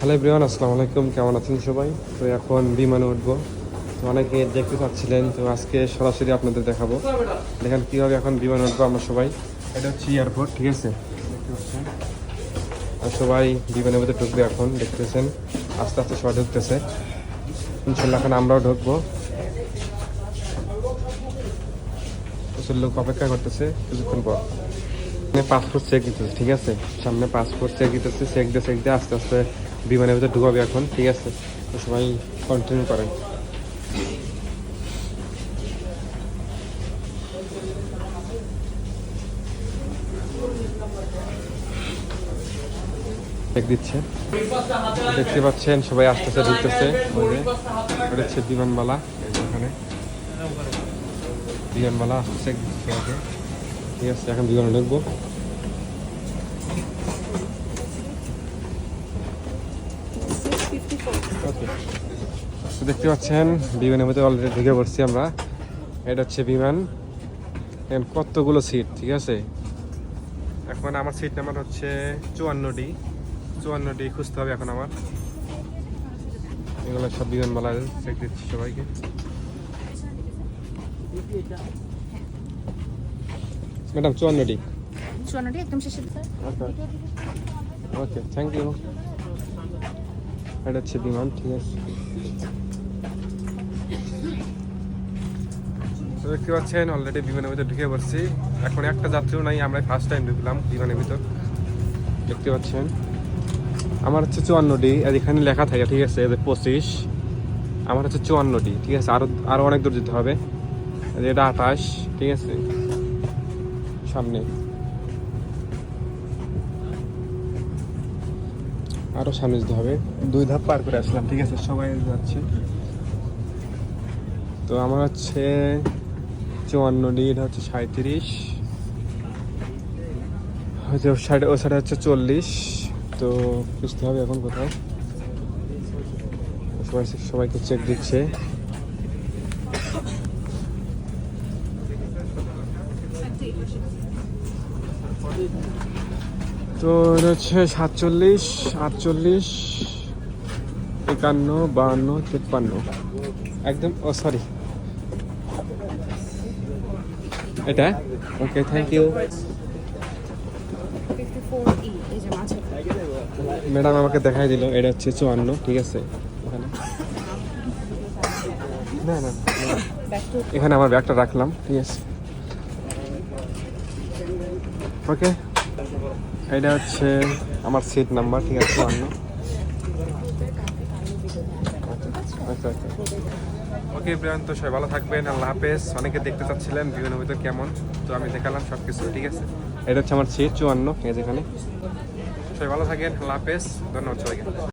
Hello everyone আসসালামু আলাইকুম। কেমন আছেন সবাই? তো এখন বিমানে উঠবো। তো অনেকে দেখতে পাচ্ছিলেন তো আজকে সরাসরি আপনাদের দেখাবো। দেখেন কীভাবে এখন বিমানে উঠবো আমরা সবাই। এটা হচ্ছে এয়ারপোর্ট ঠিক আছে? আর সবাই বিমানের মধ্যে ঢুকবে এখন, দেখতেছেন? আস্তে আস্তে সবাই ঢুকতেছে। ইনশাল্লাহ এখন আমরাও ঢুকবো। প্রচুর লোক অপেক্ষা করতেছে, কিছুক্ষণ পর। পাসপোর্ট চেক দিতেছে, ঠিক আছে? সামনে পাসপোর্ট চেক দিতেছে চেক দিয়ে চেক দিয়ে আস্তে আস্তে বিমানের ভিতরে ঢুকাবে এখন, ঠিক আছে? সবাই কন্টিনিউ করেন। দিচ্ছে। দেখতে পাচ্ছেন, সবাই আস্তে আস্তে ঢুকতেছে। হচ্ছে বিমানবালা ওখানে বিমানবালা আস্তে চেক দিচ্ছে সবাইকে ঠিক আছে, এখন বিমানে ঢুকবো ওকে তো দেখতে পাচ্ছেন বিমানের মধ্যে অলরেডি ঢুকে পড়ছি আমরা। এটা হচ্ছে বিমান। এখানে কতগুলো সিট ঠিক আছে? এখন আমার সিট নাম্বার হচ্ছে চুয়ান্নটি। চুয়ান্নটি খুঁজতে হবে এখন আমার। এগুলো সব বিমানবালা চেক দিচ্ছি সবাইকে। ম্যাডাম চুয়ান্নটি। চুয়ান্নটি একদম শেষে ওকে থ্যাংক ইউ এটা হচ্ছে বিমান ঠিক আছে। দেখতে পাচ্ছেন অলরেডি বিমানের ভিতর ঢুকে পড়ছি। এখন একটা যাত্রীও নাই আমরা ফার্স্ট টাইম ঢুকলাম বিমানের ভিতর। দেখতে পাচ্ছেন? আমার হচ্ছে চুয়ান্নটি আর এখানে লেখা থাকে ঠিক আছে পঁচিশ। আমার হচ্ছে চুয়ান্নটি ঠিক আছে আরও আরও অনেক দূর যেতে হবে। এটা আঠাশ ঠিক আছে। সামনে। আরও সামনে যেতে হবে। দুই ধাপ পার করে আসলাম, ঠিক আছে? সবাই যাচ্ছে। তো আমার হচ্ছে চুয়ান্ন ডি, এটা হচ্ছে সাঁত্রিশ ওই সাইডে ওই সাইডে হচ্ছে চল্লিশ। তো বুঝতে হবে এখন কোথায়। সবাই সবাইকে চেক দিচ্ছে। তো এটা হচ্ছে সাতচল্লিশ, আটচল্লিশ, একান্ন, বাহান্ন, তেপ্পান্ন। একদম, ও সরি এটা? ওকে থ্যাংক ইউ ম্যাডাম আমাকে দেখাই দিল, এটা হচ্ছে চুয়ান্ন, ঠিক আছে? এখানে। আমার ব্যাগটা রাখলাম, ঠিক আছে? ওকে এটা হচ্ছে আমার সিট নাম্বার ঠিক আছে আচ্ছা আচ্ছা। ওকে প্রিয়ান তো সবাই ভালো থাকবেন আল্লাহ হাফেজ। অনেকে দেখতে চাচ্ছিলেন বিভিন্ন ভিতর কেমন? তো আমি দেখালাম সব কিছু ঠিক আছে? এটা হচ্ছে আমার সিট চুয়ান্ন ঠিক আছে এখানে। সবাই ভালো থাকেন আল্লাহ হাফেজ। ধন্যবাদ সবাইকে।